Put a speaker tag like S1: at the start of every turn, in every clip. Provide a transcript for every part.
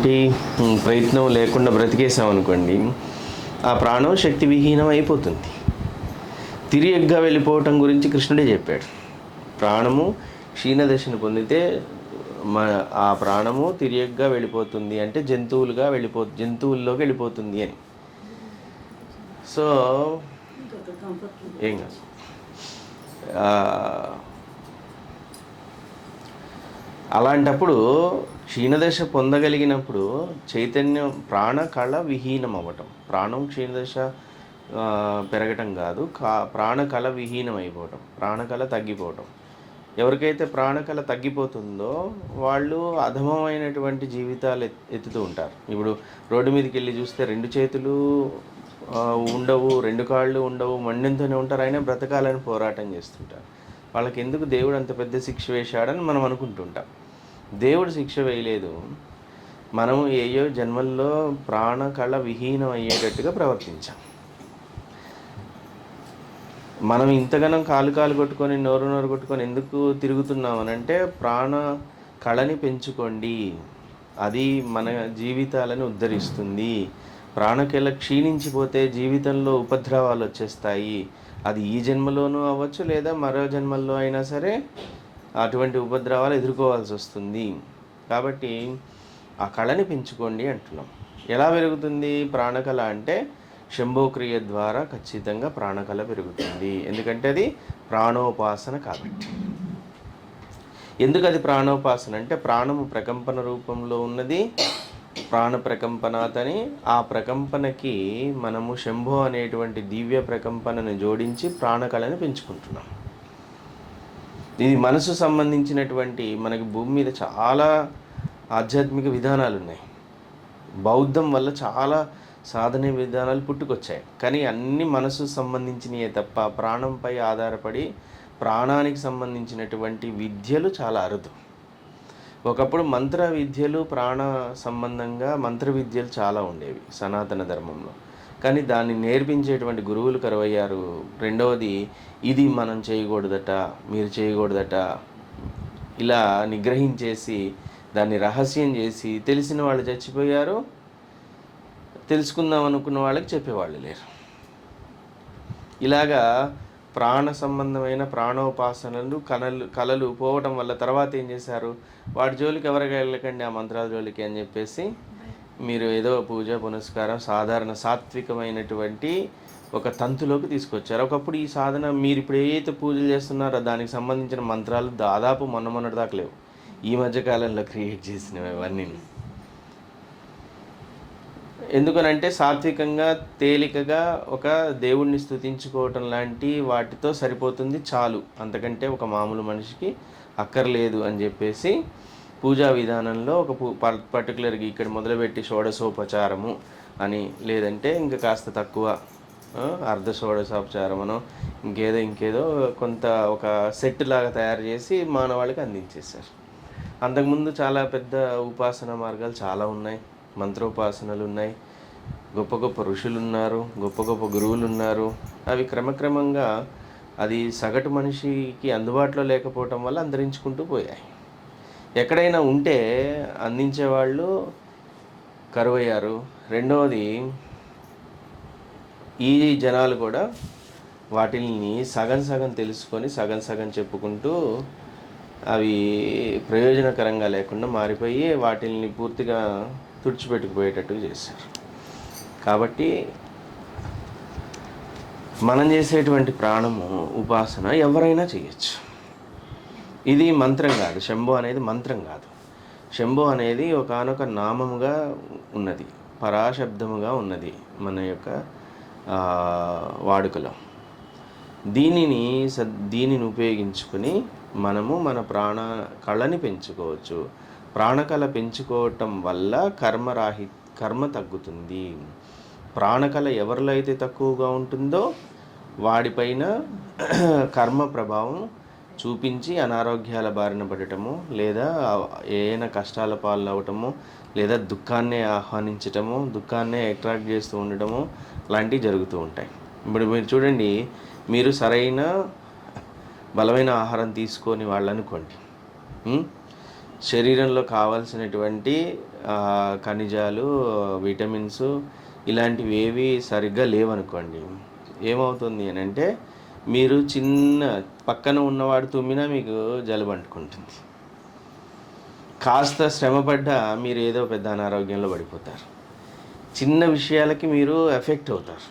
S1: వంటి ఉమ్, ప్రయత్నం లేకుండా బ్రతికేసాం అనుకోండి ఆ ప్రాణం శక్తి విహీనం అయిపోతుంది తిరియగ్గా వెళ్ళిపోవటం గురించి కృష్ణుడే చెప్పాడు. ప్రాణము క్షీణదశను పొందితే మన ఆ ప్రాణము తిరియగ్గా వెళ్ళిపోతుంది అంటే జంతువులుగా వెళ్ళిపో జంతువుల్లోకి వెళ్ళిపోతుంది అని. సో ఏం కాదు. అలాంటప్పుడు క్షీణదశ పొందగలిగినప్పుడు చైతన్యం ప్రాణ కళ విహీనం అవ్వటం ప్రాణం క్షీణదశ పెరగటం కాదు. కా ప్రాణకళ విహీనం అయిపోవటం ప్రాణకళ తగ్గిపోవటం. ఎవరికైతే ప్రాణకళ తగ్గిపోతుందో వాళ్ళు అధమమైనటువంటి జీవితాలు ఎత్తుతూ ఉంటారు. ఇప్పుడు రోడ్డు మీదకి వెళ్ళి చూస్తే రెండు చేతులు ఉండవు రెండు కాళ్ళు ఉండవు మండంతోనే ఉంటారు. అయినా బ్రతకాలని పోరాటం చేస్తుంటారు. వాళ్ళకి ఎందుకు దేవుడు అంత పెద్ద శిక్ష వేశాడని మనం అనుకుంటుంటాం. దేవుడు శిక్ష వేయలేదు. మనము ఏయో జన్మల్లో ప్రాణ కళ విహీనం అయ్యేటట్టుగా ప్రవర్తించాం. మనం ఇంతగానం కాలు కాలు కొట్టుకొని నోరు నోరు కొట్టుకొని ఎందుకు తిరుగుతున్నాం అని అంటే ప్రాణ కళని పెంచుకోండి. అది మన జీవితాలను ఉద్ధరిస్తుంది. ప్రాణకెల క్షీణించిపోతే జీవితంలో ఉపద్రవాలు వచ్చేస్తాయి. అది ఈ జన్మలోనూ అవ్వచ్చు లేదా మరో జన్మల్లో అయినా సరే అటువంటి ఉపద్రవాలు ఎదుర్కోవాల్సి వస్తుంది. కాబట్టి ఆ కళని పెంచుకోండి అంటున్నాం. ఎలా పెరుగుతుంది? ప్రాణకళ అంటే శంభోక్రియ ద్వారా ఖచ్చితంగా ప్రాణకళ పెరుగుతుంది. ఎందుకంటే అది ప్రాణోపాసన కాబట్టి. ఎందుకు అది ప్రాణోపాసన? అంటే ప్రాణము ప్రకంపన రూపంలో ఉన్నది. ప్రాణ ప్రకంపనాతని ఆ ప్రకంపనకి మనము శంభో అనేటువంటి దివ్య ప్రకంపనను జోడించి ప్రాణకళని పెంచుకుంటున్నాం. ఇది మనసు సంబంధించినటువంటి మనకి భూమి మీద చాలా ఆధ్యాత్మిక విధానాలు ఉన్నాయి. బౌద్ధం వల్ల చాలా సాధన విధానాలు పుట్టుకొచ్చాయి. కానీ అన్ని మనసు సంబంధించినవే తప్ప ప్రాణంపై ఆధారపడి ప్రాణానికి సంబంధించినటువంటి విద్యలు చాలా అరుదు. ఒకప్పుడు మంత్ర విద్యలు ప్రాణ సంబంధంగా మంత్ర విద్యలు చాలా ఉండేవి సనాతన ధర్మంలో. కానీ దాన్ని నేర్పించేటువంటి గురువులు కరువయ్యారు. రెండవది ఇది మనం చేయకూడదట మీరు చేయకూడదట ఇలా నిగ్రహించేసి దాన్ని రహస్యం చేసి తెలిసిన వాళ్ళు చచ్చిపోయారు. తెలుసుకుందాం అనుకున్న వాళ్ళకి చెప్పేవాళ్ళు లేరు. ఇలాగా ప్రాణ సంబంధమైన ప్రాణోపాసనలు కళలు కళలు పోవటం వల్ల తర్వాత ఏం చేశారు? వాటి జోలికి ఎవరికి వెళ్ళకండి ఆ మంత్రాల జోలికి అని చెప్పేసి మీరు ఏదో పూజ పునస్కారం సాధారణ సాత్వికమైనటువంటి ఒక తంతులోకి తీసుకొచ్చారు. ఒకప్పుడు ఈ సాధన మీరు ఇప్పుడు ఏదైతే పూజలు చేస్తున్నారో దానికి సంబంధించిన మంత్రాలు దాదాపు మొన్న మొన్నటి దాకా లేవు. ఈ మధ్య కాలంలో క్రియేట్ చేసినవి అవన్నీ. ఎందుకనంటే సాత్వికంగా తేలికగా ఒక దేవుణ్ణి స్తుతించుకోవటం లాంటి వాటితో సరిపోతుంది చాలు. అంతకంటే ఒక మామూలు మనిషికి అక్కర్లేదు అని చెప్పేసి పూజా విధానంలో ఒక పూ పర్- పర్టికులర్గా ఇక్కడ మొదలుపెట్టి షోడశోపచారము అని లేదంటే ఇంకా కాస్త తక్కువ అర్ధ షోడశోపచారమనో ఇంకేదో ఇంకేదో కొంత ఒక సెట్ లాగా తయారు చేసి మానవాళికి అందించేశారు. అంతకుముందు చాలా పెద్ద ఉపాసన మార్గాలు చాలా ఉన్నాయి. మంత్రోపాసనలు ఉన్నాయి గొప్ప గొప్ప ఋషులు ఉన్నారు గొప్ప గొప్ప గురువులు ఉన్నారు అవి క్రమక్రమంగా అది సగటు మనిషికి అందుబాటులో లేకపోవటం వల్ల అంతరించుకుంటూ పోయాయి. ఎక్కడైనా ఉంటే అందించేవాళ్ళు కరువయ్యారు. రెండవది ఈ జనాలు కూడా వాటిని సగం సగం తెలుసుకొని సగం సగం చెప్పుకుంటూ అవి ప్రయోజనకరంగా లేకుండా మారిపోయి వాటిని పూర్తిగా తుడిచిపెట్టుకుపోయేటట్టు చేశారు. కాబట్టి మనం చేసేటువంటి ప్రాణము ఉపాసన ఎవరైనా చేయొచ్చు. ఇది మంత్రం కాదు. శంభో అనేది మంత్రం కాదు. శంభో అనేది ఒకనొక నామముగా ఉన్నది. పరాశబ్దముగా ఉన్నది మన యొక్క వాడుకలో. దీనిని సద్ దీనిని ఉపయోగించుకుని మనము మన ప్రాణ కళని పెంచుకోవచ్చు. ప్రాణకళ పెంచుకోవటం వల్ల కర్మరాహి కర్మ తగ్గుతుంది. ప్రాణకళ ఎవరిలో అయితే తక్కువగా ఉంటుందో వాడిపైన కర్మ ప్రభావం చూపించి అనారోగ్యాల బారిన పడటము లేదా ఏదైనా కష్టాల పాలవటము లేదా దుఃఖాన్నే ఆహ్వానించటము దుఃఖాన్నే అట్రాక్ట్ చేస్తూ ఉండటము లాంటివి జరుగుతూ ఉంటాయి. ఇప్పుడు మీరు చూడండి మీరు సరైన బలమైన ఆహారం తీసుకొని వాళ్ళు అనుకోండి శరీరంలో కావాల్సినటువంటి ఖనిజాలు విటమిన్స్ ఇలాంటివి ఏవి సరిగ్గా లేవనుకోండి ఏమవుతుంది అని అంటే మీరు చిన్న పక్కన ఉన్నవాడు తుమ్మినా మీకు జలుబు అంటుకుంటుంది. కాస్త శ్రమపడ్డా మీరు ఏదో పెద్ద అనారోగ్యంలో పడిపోతారు. చిన్న విషయాలకి మీరు ఎఫెక్ట్ అవుతారు.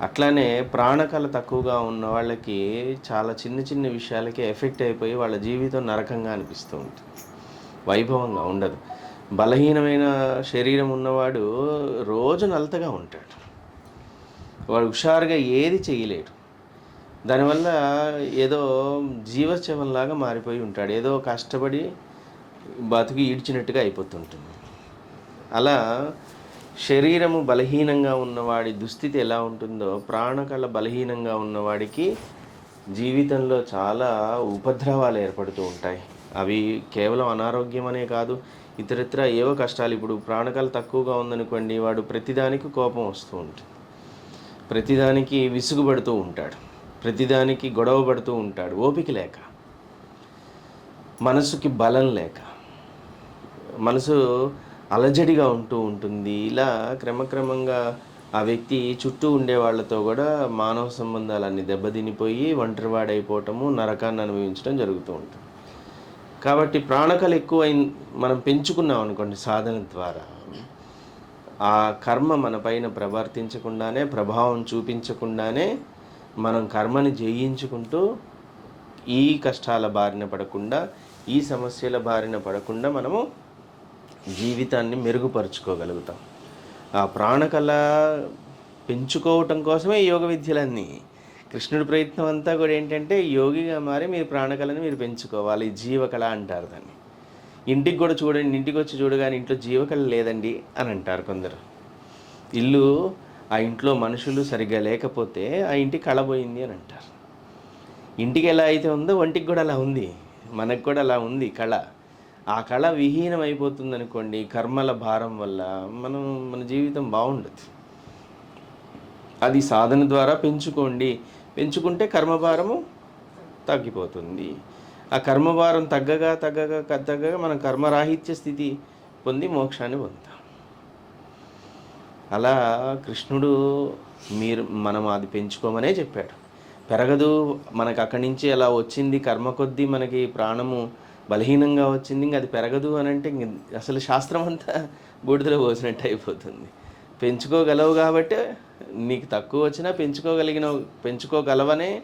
S1: అట్లానే ప్రాణకళ తక్కువగా ఉన్న వాళ్ళకి చాలా చిన్న చిన్న విషయాలకి ఎఫెక్ట్ అయిపోయి వాళ్ళ జీవితం నరకంగా అనిపిస్తూ ఉంటుంది. వైభవంగా ఉండదు. బలహీనమైన శరీరం ఉన్నవాడు రోజు నలతగా ఉంటాడు. వాడు హుషారుగా ఏది చేయలేడు. దానివల్ల ఏదో జీవశవంలాగా మారిపోయి ఉంటాడు. ఏదో కష్టపడి బతుకు ఈడ్చినట్టుగా అయిపోతుంటుంది. అలా శరీరము బలహీనంగా ఉన్నవాడి దుస్థితి ఎలా ఉంటుందో ప్రాణకళ బలహీనంగా ఉన్నవాడికి జీవితంలో చాలా ఉపద్రవాలు ఏర్పడుతూ ఉంటాయి. అవి కేవలం అనారోగ్యం అనే కాదు ఇతరత్ర ఏవో కష్టాలు. ఇప్పుడు ప్రాణకళ తక్కువగా ఉందనుకోండి వాడు ప్రతిదానికి కోపం వస్తూ ఉంటుంది. ప్రతిదానికి విసుగుపడుతూ ఉంటాడు. ప్రతిదానికి గొడవ పడుతూ ఉంటాడు. ఓపిక లేక మనసుకి బలం లేక మనసు అలజడిగా ఉంటూ ఉంటుంది. ఇలా క్రమక్రమంగా ఆ వ్యక్తి చుట్టూ ఉండే వాళ్ళతో కూడా మానవ సంబంధాలన్నీ దెబ్బతినిపోయి ఒంటరివాడైపోవటము నరకాన్ని అనుభవించడం జరుగుతూ ఉంటుంది. కాబట్టి ప్రాణకలు ఎక్కువ మనం పెంచుకున్నాం అనుకోండి సాధన ద్వారా. ఆ కర్మ మన పైన ప్రవర్తించకుండానే ప్రభావం చూపించకుండానే మనం కర్మని జయించుకుంటూ ఈ కష్టాల బారిన పడకుండా ఈ సమస్యల బారిన పడకుండా మనము జీవితాన్ని మెరుగుపరుచుకోగలుగుతాం. ఆ ప్రాణకళ పెంచుకోవటం కోసమే యోగ విద్యలన్నీ. కృష్ణుడి ప్రయత్నం అంతా కూడా ఏంటంటే యోగిగా మారి మీరు ప్రాణకళని మీరు పెంచుకోవాలి. జీవకళ అంటారు దాన్ని. ఇంటికి కూడా చూడండి ఇంటికి వచ్చి చూడగానే ఇంట్లో జీవకళ లేదండి అని అంటారు కొందరు. ఇల్లు ఆ ఇంట్లో మనుషులు సరిగ్గా లేకపోతే ఆ ఇంటి కళ పోయింది అని అంటారు. ఇంటికి ఎలా అయితే ఉందో ఒంటికి కూడా అలా ఉంది. మనకు కూడా అలా ఉంది కళ. ఆ కళ విహీనం అయిపోతుంది అనుకోండి కర్మల భారం వల్ల మనం మన జీవితం బాగుండదు. అది సాధన ద్వారా పెంచుకోండి. పెంచుకుంటే కర్మభారము తగ్గిపోతుంది. ఆ కర్మభారం తగ్గగా తగ్గగా తగ్గగా మనం కర్మరాహిత్య స్థితి పొంది మోక్షాన్ని పొందుతాం. అలా కృష్ణుడు మీరు మనం అది పెంచుకోమనే చెప్పాడు. పెరగదు మనకు అక్కడి నుంచి అలా వచ్చింది కర్మ కొద్దీ మనకి ప్రాణము బలహీనంగా వచ్చింది ఇంక అది పెరగదు అని అంటే ఇంక అసలు శాస్త్రం అంతా బూడిదలో పోసినట్టు అయిపోతుంది. పెంచుకోగలవు కాబట్టి నీకు తక్కువ వచ్చినా పెంచుకోగలిగిన పెంచుకోగలవనే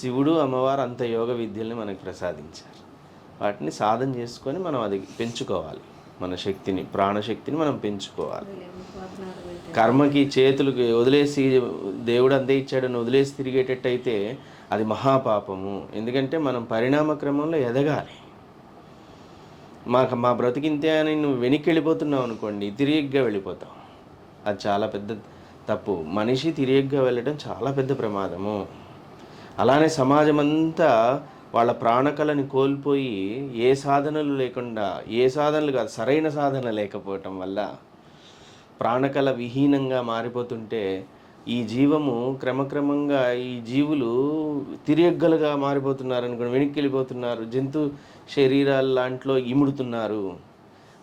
S1: శివుడు అమ్మవారు అంత యోగ విద్యల్ని మనకు ప్రసాదించారు. వాటిని సాధన చేసుకొని మనం అది పెంచుకోవాలి. మన శక్తిని ప్రాణశక్తిని మనం పెంచుకోవాలి. కర్మకి చేతులకి వదిలేసి దేవుడు అందే ఇచ్చాడని వదిలేసి తిరిగేటట్టయితే అది మహాపాపము. ఎందుకంటే మనం పరిణామ క్రమంలో ఎదగాలి. మాకు మా బ్రతికింతే అని నువ్వు వెనక్కి వెళ్ళిపోతున్నావు అనుకోండి తిరిగిగా వెళ్ళిపోతావు. అది చాలా పెద్ద తప్పు. మనిషి తిరిగిగా వెళ్ళడం చాలా పెద్ద ప్రమాదము. అలానే సమాజం అంతా వాళ్ళ ప్రాణకళని కోల్పోయి ఏ సాధనలు లేకుండా ఏ సాధనలు కాదు సరైన సాధన లేకపోవటం వల్ల ప్రాణకళ విహీనంగా మారిపోతుంటే ఈ జీవము క్రమక్రమంగా ఈ జీవులు తిరియగ్గలుగా మారిపోతున్నారు అనుకోండి వెనక్కి వెళ్ళిపోతున్నారు జంతు శరీరాల లాంట్లో ఇముడుతున్నారు.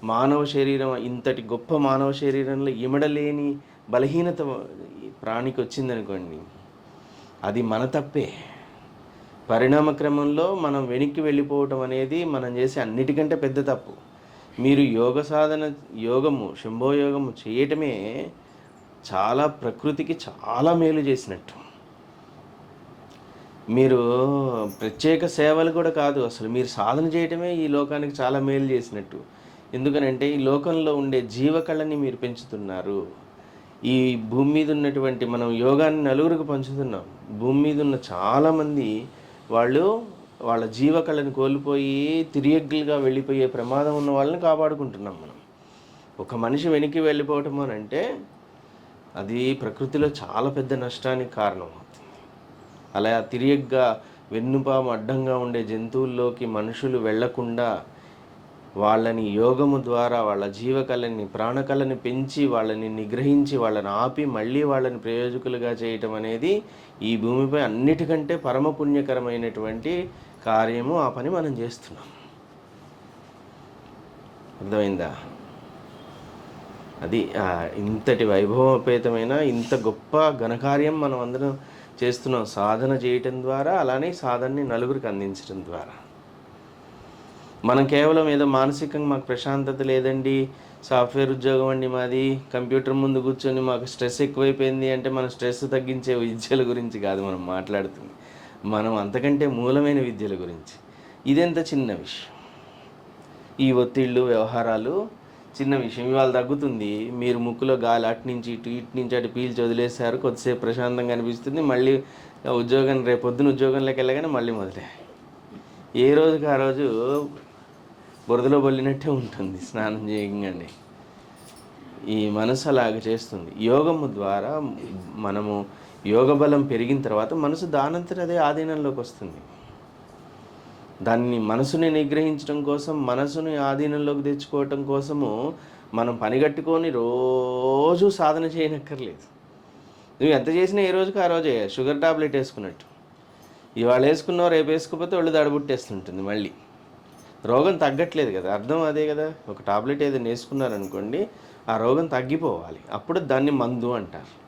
S1: మానవ శరీరం ఇంతటి గొప్ప మానవ శరీరంలో ఇమడలేని బలహీనత ప్రాణికి వచ్చిందనుకోండి అది మన తప్పే. పరిణామ క్రమంలో మనం వెనక్కి వెళ్ళిపోవటం అనేది మనం చేసే అన్నిటికంటే పెద్ద తప్పు. మీరు యోగ సాధన యోగము శంభోయోగము చేయటమే చాలా ప్రకృతికి చాలా మేలు చేసినట్టు. మీరు ప్రత్యేక సేవలు కూడా కాదు అసలు మీరు సాధన చేయటమే ఈ లోకానికి చాలా మేలు చేసినట్టు. ఎందుకనంటే ఈ లోకంలో ఉండే జీవకళని మీరు పెంచుతున్నారు. ఈ భూమి మీద ఉన్నటువంటి మనం యోగాన్ని నలుగురికి పంచుతున్నాం. భూమి మీద ఉన్న చాలామంది వాళ్ళు వాళ్ళ జీవకళను కోల్పోయి తిరియగ్గులుగా వెళ్ళిపోయే ప్రమాదం ఉన్న వాళ్ళని కాపాడుకుంటున్నాం మనం. ఒక మనిషి వెనక్కి వెళ్ళిపోవటం అని అంటే అది ప్రకృతిలో చాలా పెద్ద నష్టానికి కారణం. అవుతుంది అలా తిరియగ్గా వెన్నుపాము అడ్డంగా ఉండే జంతువుల్లోకి మనుషులు వెళ్ళకుండా వాళ్ళని యోగము ద్వారా వాళ్ళ జీవకళని ప్రాణకళని పెంచి వాళ్ళని నిగ్రహించి వాళ్ళని ఆపి మళ్ళీ వాళ్ళని ప్రయోజకులుగా చేయటం అనేది ఈ భూమిపై అన్నిటికంటే పరమ పుణ్యకరమైనటువంటి కార్యము ఆ పని మనం చేస్తున్నాం. అర్థమైందా? అది ఇంతటి వైభవోపేతమైన ఇంత గొప్ప ఘనకార్యం మనం అందరం చేస్తున్నాం. సాధన చేయటం ద్వారా అలానే సాధనని నలుగురికి అందించడం ద్వారా. మనం కేవలం ఏదో మానసికంగా మాకు ప్రశాంతత లేదండి సాఫ్ట్వేర్ ఉద్యోగం అండి మాది కంప్యూటర్ ముందు కూర్చొని మాకు స్ట్రెస్ ఎక్కువైపోయింది అంటే మన స్ట్రెస్ తగ్గించే విద్యల గురించి కాదు మనం మాట్లాడుతుంది. మనం అంతకంటే మూలమైన విద్యల గురించి. ఇదెంత చిన్న విషయం. ఈ ఒత్తిళ్ళు వ్యవహారాలు చిన్న విషయం ఇవాళ తగ్గుతుంది. మీరు ముక్కులో గాలి అటు నుంచి ఇటు ఇటు నుంచి అటు పీల్చి వదిలేశారు. కొద్దిసేపు ప్రశాంతంగా అనిపిస్తుంది. మళ్ళీ ఉద్యోగం రేపు పొద్దున ఉద్యోగంలోకి వెళ్ళగానే మళ్ళీ మొదలే ఏ రోజుకి ఆ రోజు బురదలో బొల్లినట్టే ఉంటుంది. స్నానం చేయగానే. ఈ మనసు అలాగ చేస్తుంది. యోగము ద్వారా మనము యోగ బలం పెరిగిన తర్వాత మనసు దానంతట అదే ఆధీనంలోకి వస్తుంది. దాన్ని మనసుని నిగ్రహించడం కోసం మనసుని ఆధీనంలోకి తెచ్చుకోవటం కోసము మనం పనిగట్టుకొని రోజు సాధన చేయనక్కర్లేదు. నువ్వు ఎంత చేసినా ఏ రోజుకి ఆ రోజే షుగర్ టాబ్లెట్ వేసుకున్నట్టు. ఇవాళ వేసుకున్నావు రేపు వేసుకోకపోతే ఒళ్ళు దడబుట్టేస్తుంటుంది మళ్ళీ. రోగం తగ్గట్లేదు కదా అర్థం అదే కదా. ఒక టాబ్లెట్ ఏదైనా వేసుకున్నారనుకోండి ఆ రోగం తగ్గిపోవాలి. అప్పుడు దాన్ని మందు అంటారు.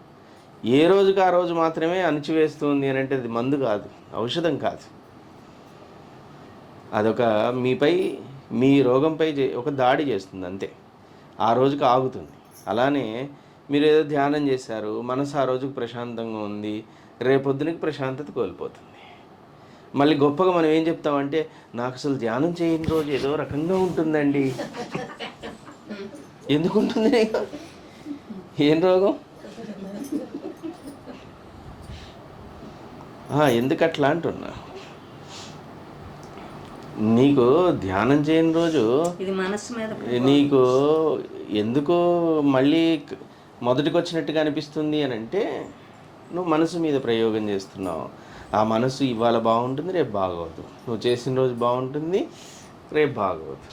S1: ఏ రోజుకి ఆ రోజు మాత్రమే అణిచివేస్తుంది అని అంటే అది మందు కాదు ఔషధం కాదు. అదొక మీపై మీ రోగంపై చే- ఒక దాడి చేస్తుంది అంతే. ఆ రోజుకి ఆగుతుంది. అలానే మీరు ఏదో ధ్యానం చేశారు మనసు ఆ రోజుకి ప్రశాంతంగా ఉంది రేపొద్దునకి ప్రశాంతత కోల్పోతుంది. మళ్ళీ గొప్పగా మనం ఏం చెప్తామంటే నాకు అసలు ధ్యానం చేయని రోజు ఏదో రకంగా ఉంటుందండి. ఎందుకు ఉంటుంది? ఏం రోగం? ఎందుకట్లా అంటున్నా? నీకు ధ్యానం చేయని రోజు
S2: ఇది మనస్సు మీద
S1: నీకు ఎందుకు మళ్ళీ మొదటికి వచ్చినట్టుగా అనిపిస్తుంది అని అంటే నువ్వు మనసు మీద ప్రయోగం చేస్తున్నావు. ఆ మనసు ఇవాళ బాగుంటుంది రేపు బాగోదు. నువ్వు చేసిన రోజు బాగుంటుంది రేపు బాగోదు.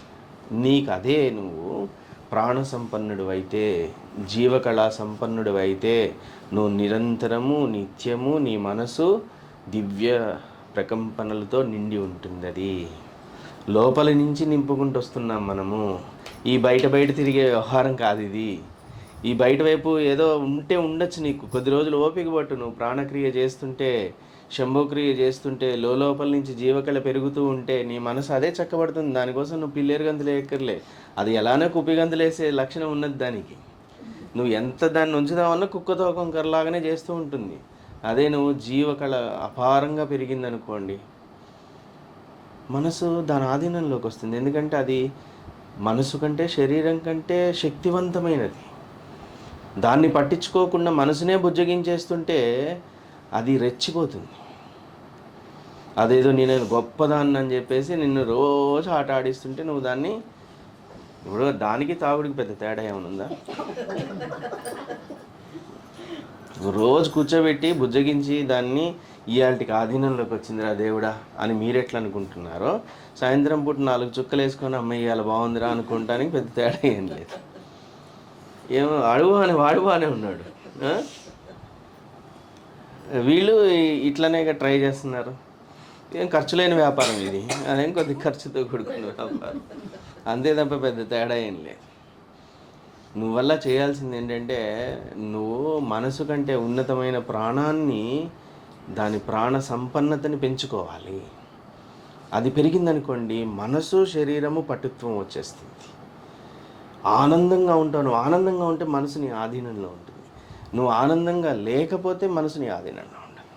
S1: నీకు అదే నువ్వు ప్రాణ సంపన్నుడు అయితే జీవకళా సంపన్నుడు అయితే నువ్వు నిరంతరము నిత్యము నీ మనసు దివ్య ప్రకంపనలతో నిండి ఉంటుంది అది లోపల నుంచి నింపుకుంటూ వస్తున్నాం మనము. ఈ బయట బయట తిరిగే వ్యవహారం కాదు ఇది. ఈ బయట వైపు ఏదో ఉంటే ఉండొచ్చు నీకు. కొద్ది రోజులు ఓపిక పట్టు నువ్వు ప్రాణక్రియ చేస్తుంటే శంభోక్రియ చేస్తుంటే లోపల నుంచి జీవకళ పెరుగుతూ ఉంటే నీ మనసు అదే చక్కబడుతుంది. దానికోసం నువ్వు పిల్లేరు గంతులు ఎక్కర్లే. అది ఎలానో కుప్పి గంతులు లక్షణం ఉన్నది దానికి. నువ్వు ఎంత దాన్ని ఉంచుదామన్నా కుక్కతో తోకం కర్రలాగానే చేస్తూ ఉంటుంది. అదే నువ్వు జీవకళ అపారంగా పెరిగిందనుకోండి మనసు దాని ఆధీనంలోకి వస్తుంది. ఎందుకంటే అది మనసు కంటే శరీరం కంటే శక్తివంతమైనది. దాన్ని పట్టించుకోకుండా మనసునే బుజ్జగించేస్తుంటే అది రెచ్చిపోతుంది. అదేదో నేను గొప్పదాన్ని అని చెప్పేసి నిన్ను రోజు ఆట ఆడిస్తుంటే నువ్వు దాన్ని ఇప్పుడు దానికి తాగుడికి పెద్ద తేడా ఏమైనా ఉందా? రోజు కూర్చోబెట్టి బుజ్జగించి దాన్ని ఇవాళకి ఆధీనంలోకి వచ్చిందిరా దేవుడా అని మీరు ఎట్లా అనుకుంటున్నారో సాయంత్రం పూట నాలుగు చుక్కలు వేసుకొని అమ్మాయి ఇవాళ బాగుందిరా అనుకుంటానికి పెద్ద తేడా ఏం లేదు. ఏమో అడుగు అని వాడు బాగానే ఉన్నాడు. వీళ్ళు ఇట్లనే ఇక ట్రై చేస్తున్నారు. ఏం ఖర్చు లేని వ్యాపారం ఇది. అదేం కొద్ది ఖర్చుతో కూడుకున్న వ్యాపారం. అంతే తప్ప పెద్ద తేడా ఏం లేదు. నువ్వల్ల చేయాల్సింది ఏంటంటే నువ్వు మనసు కంటే ఉన్నతమైన ప్రాణాన్ని దాని ప్రాణ సంపన్నతని పెంచుకోవాలి. అది పెరిగిందనుకోండి మనసు శరీరము పటుత్వం వచ్చేస్తుంది. ఆనందంగా ఉంటావు నువ్వు ఆనందంగా ఉంటే మనసు నీ ఆధీనంలో ఉంటుంది. నువ్వు ఆనందంగా లేకపోతే మనసు నీ ఆధీనంలో ఉంటుంది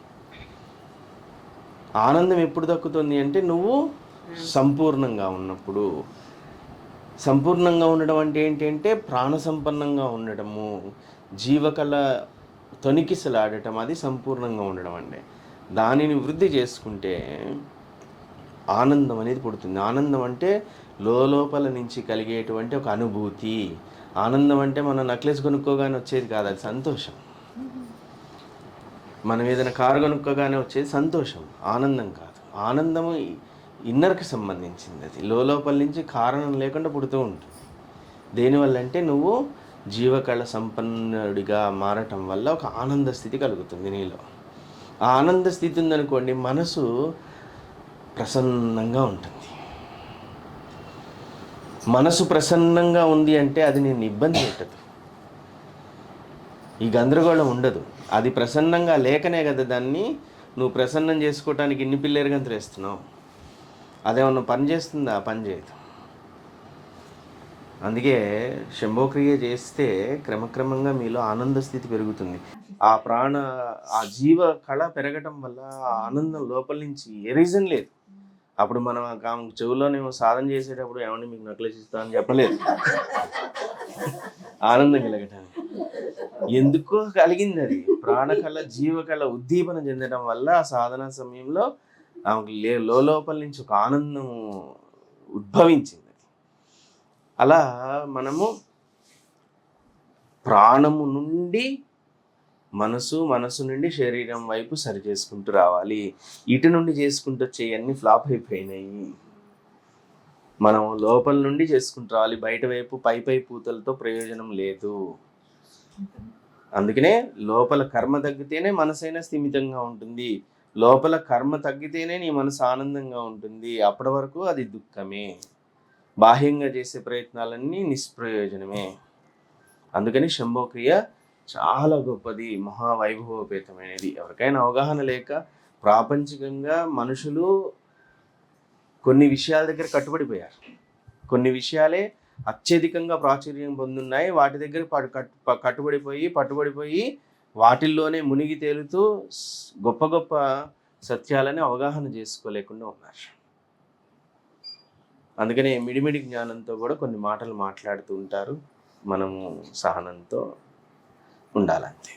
S1: ఆనందం ఎప్పుడు దక్కుతుంది అంటే నువ్వు సంపూర్ణంగా ఉన్నప్పుడు. సంపూర్ణంగా ఉండడం అంటే ఏంటంటే ప్రాణసంపన్నంగా ఉండడము జీవకళ తొనికిసలాడటం అది సంపూర్ణంగా ఉండడం అండి. దానిని వృద్ధి చేసుకుంటే ఆనందం అనేది పుడుతుంది. ఆనందం అంటే లోపల నుంచి కలిగేటువంటి ఒక అనుభూతి. ఆనందం అంటే మనం నక్లెస్ కొనుక్కోగానే వచ్చేది కాదు అది సంతోషం. మనం ఏదైనా కారు కొనుక్కోగానే వచ్చేది సంతోషం ఆనందం కాదు. ఆనందము ఇన్నర్కి సంబంధించింది అది లోపల నుంచి కారణం లేకుండా పుడుతూ ఉంటుంది. దేనివల్ల అంటే నువ్వు జీవకళ సంపన్నుడిగా మారటం వల్ల ఒక ఆనంద స్థితి కలుగుతుంది నీలో. ఆ ఆనంద స్థితి ఉందనుకోండి మనసు ప్రసన్నంగా ఉంటుంది. మనసు ప్రసన్నంగా ఉంది అంటే అది నేను ఇబ్బంది పెట్టదు. ఈ గందరగోళం ఉండదు. అది ప్రసన్నంగా లేకనే కదా దాన్ని నువ్వు ప్రసన్నం చేసుకోవటానికి ఇన్ని పిల్లేరు గంతులు వేస్తున్నావు. అదేమన్నా పని చేస్తుందా? పని చేయదు. అందుకే శంభోక్రియ చేస్తే క్రమక్రమంగా మీలో ఆనంద స్థితి పెరుగుతుంది. ఆ ప్రాణ ఆ జీవ కళ పెరగటం వల్ల ఆ ఆనందం లోపల నుంచి ఏ రీజన్ లేదు. అప్పుడు మనం ఆ చెవులోనేమో సాధన చేసేటప్పుడు ఏమండి మీకు నక్లెస్ ఇస్తా అని చెప్పలేదు. ఆనందం కలగటానికి. ఎందుకో కలిగింది అది. ప్రాణకళ జీవకళ ఉద్దీపన చెందడం వల్ల ఆ సాధన సమయంలో ఆమెకు లే లోపల నుంచి ఒక ఆనందం ఉద్భవించింది. అలా మనము ప్రాణము నుండి మనసు మనసు నుండి శరీరం వైపు సరి చేసుకుంటూ రావాలి. ఇటు నుండి చేసుకుంటూ వచ్చేయన్నీ ఫ్లాప్ అయిపోయినాయి. మనం లోపల నుండి చేసుకుంటూ రావాలి. బయట వైపు పై పై పూతలతో ప్రయోజనం లేదు. అందుకనే లోపల కర్మ తగ్గితేనే మనసైనా స్థిమితంగా ఉంటుంది. లోపల కర్మ తగ్గితేనే నీ మనసు ఆనందంగా ఉంటుంది. అప్పటి వరకు అది దుఃఖమే. బాహ్యంగా చేసే ప్రయత్నాలన్నీ నిష్ప్రయోజనమే. అందుకని శంభోక్రియ చాలా గొప్పది మహావైభవపేతమైనది. ఎవరికైనా అవగాహన లేక ప్రాపంచికంగా మనుషులు కొన్ని విషయాల దగ్గర కట్టుబడిపోయారు. కొన్ని విషయాలే అత్యధికంగా ప్రాచుర్యం పొందున్నాయి. వాటి దగ్గర ప- కట్టుబడిపోయి పట్టుబడిపోయి వాటిల్లోనే మునిగి తేలుతూ గొప్ప గొప్ప సత్యాలని అవగాహన చేసుకోలేకుండా ఉన్నారు. అందుకనే మిడిమిడి జ్ఞానంతో కూడా కొన్ని మాటలు మాట్లాడుతూ ఉంటారు. మనము సహనంతో ఉండాలంతే.